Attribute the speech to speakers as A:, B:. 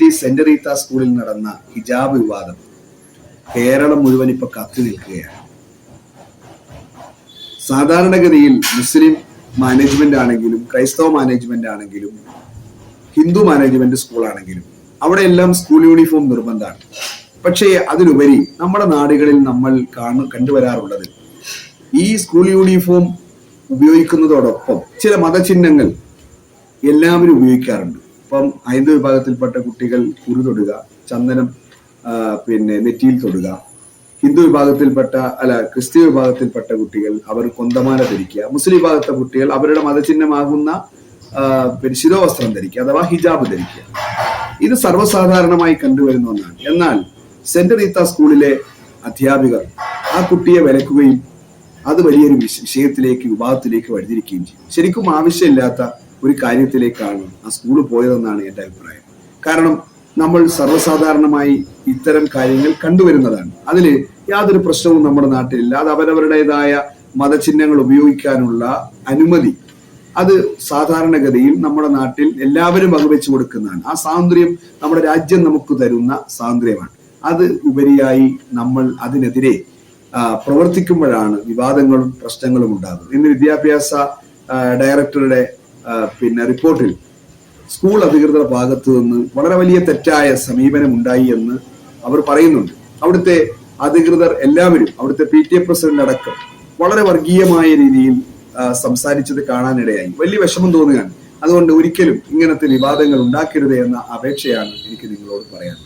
A: കൊച്ചുരുത്തി saint Reetha സ്കൂളിൽ നടന്ന ഹിജാബ് വിവാദം കേരളം മുഴുവൻ ഇപ്പൊ കത്തി നിൽക്കുകയാണ്. സാധാരണഗതിയിൽ മുസ്ലിം മാനേജ്മെന്റ് ആണെങ്കിലും ക്രൈസ്തവ മാനേജ്മെന്റ് ആണെങ്കിലും ഹിന്ദു മാനേജ്മെന്റ് സ്കൂളാണെങ്കിലും അവിടെ എല്ലാം സ്കൂൾ യൂണിഫോം നിർബന്ധമാണ്. പക്ഷേ അതിലുപരി നമ്മുടെ നാടുകളിൽ നമ്മൾ കാണു കണ്ടുവരാറുള്ളത് ഈ സ്കൂൾ യൂണിഫോം ഉപയോഗിക്കുന്നതോടൊപ്പം ചില മതചിഹ്നങ്ങൾ എല്ലാവരും ഉപയോഗിക്കാറുണ്ട്. ഇപ്പം ഹൈന്ദവ വിഭാഗത്തിൽപ്പെട്ട കുട്ടികൾ കുരു തൊടുക ചന്ദനം പിന്നെ നെറ്റിയിൽ തൊടുക. ഹിന്ദു വിഭാഗത്തിൽപ്പെട്ട അല്ല ക്രിസ്ത്യൻ വിഭാഗത്തിൽപ്പെട്ട കുട്ടികൾ അവർ കൊന്തമാല ധരിക്കുക. മുസ്ലിം വിഭാഗത്തെ കുട്ടികൾ അവരുടെ മതചിഹ്നമാകുന്ന പിന്നെ ശിരോവസ്ത്രം ധരിക്കുക അഥവാ ഹിജാബ് ധരിക്കുക. ഇത് സർവസാധാരണമായി കണ്ടുവരുന്ന ഒന്നാണ്. എന്നാൽ സെന്റ് റീത്ത സ്കൂളിലെ അധ്യാപികർ ആ കുട്ടിയെ വിലക്കുകയും അത് വലിയൊരു വിഷയത്തിലേക്ക് വിഭാഗത്തിലേക്ക് വഴിതിരിക്കുകയും ചെയ്യും. ശരിക്കും ആവശ്യമില്ലാത്ത ഒരു കാര്യത്തിലേക്കാണ് ആ സ്കൂൾ പോയതെന്നാണ് എന്റെ അഭിപ്രായം. കാരണം നമ്മൾ സർവസാധാരണമായി ഇത്തരം കാര്യങ്ങൾ കണ്ടുവരുന്നതാണ്. അതിൽ യാതൊരു പ്രശ്നവും നമ്മുടെ നാട്ടിലില്ല. അത് അവരവരുടേതായ മതചിഹ്നങ്ങൾ ഉപയോഗിക്കാനുള്ള അനുമതി. അത് സാധാരണഗതിയിൽ നമ്മുടെ നാട്ടിൽ എല്ലാവരും വകവെച്ച് കൊടുക്കുന്നതാണ്. ആ സ്വാതന്ത്ര്യം നമ്മുടെ രാജ്യം നമുക്ക് തരുന്ന സ്വാതന്ത്ര്യമാണ് അത് ഉപരിയായി നമ്മൾ അതിനെതിരെ പ്രവർത്തിക്കുമ്പോഴാണ് വിവാദങ്ങളും പ്രശ്നങ്ങളും ഉണ്ടാകുന്നത്. ഇന്ന് വിദ്യാഭ്യാസ ഡയറക്ടറുടെ പിന്നെ റിപ്പോർട്ടിൽ സ്കൂൾ അധികൃതരുടെ ഭാഗത്തു നിന്ന് വളരെ വലിയ തെറ്റായ സമീപനം ഉണ്ടായി എന്ന് അവർ പറയുന്നുണ്ട്. അവിടുത്തെ അധികൃതർ എല്ലാവരും അവിടുത്തെ പി ടി എ പ്രസിഡന്റ് അടക്കം വളരെ വർഗീയമായ രീതിയിൽ സംസാരിച്ചത് കാണാനിടയായി. വലിയ വിഷമം തോന്നുകയാണ്. അതുകൊണ്ട് ഒരിക്കലും ഇങ്ങനത്തെ വിവാദങ്ങൾ ഉണ്ടാക്കരുത് എന്ന അപേക്ഷയാണ് എനിക്ക് നിങ്ങളോട് പറയാൻ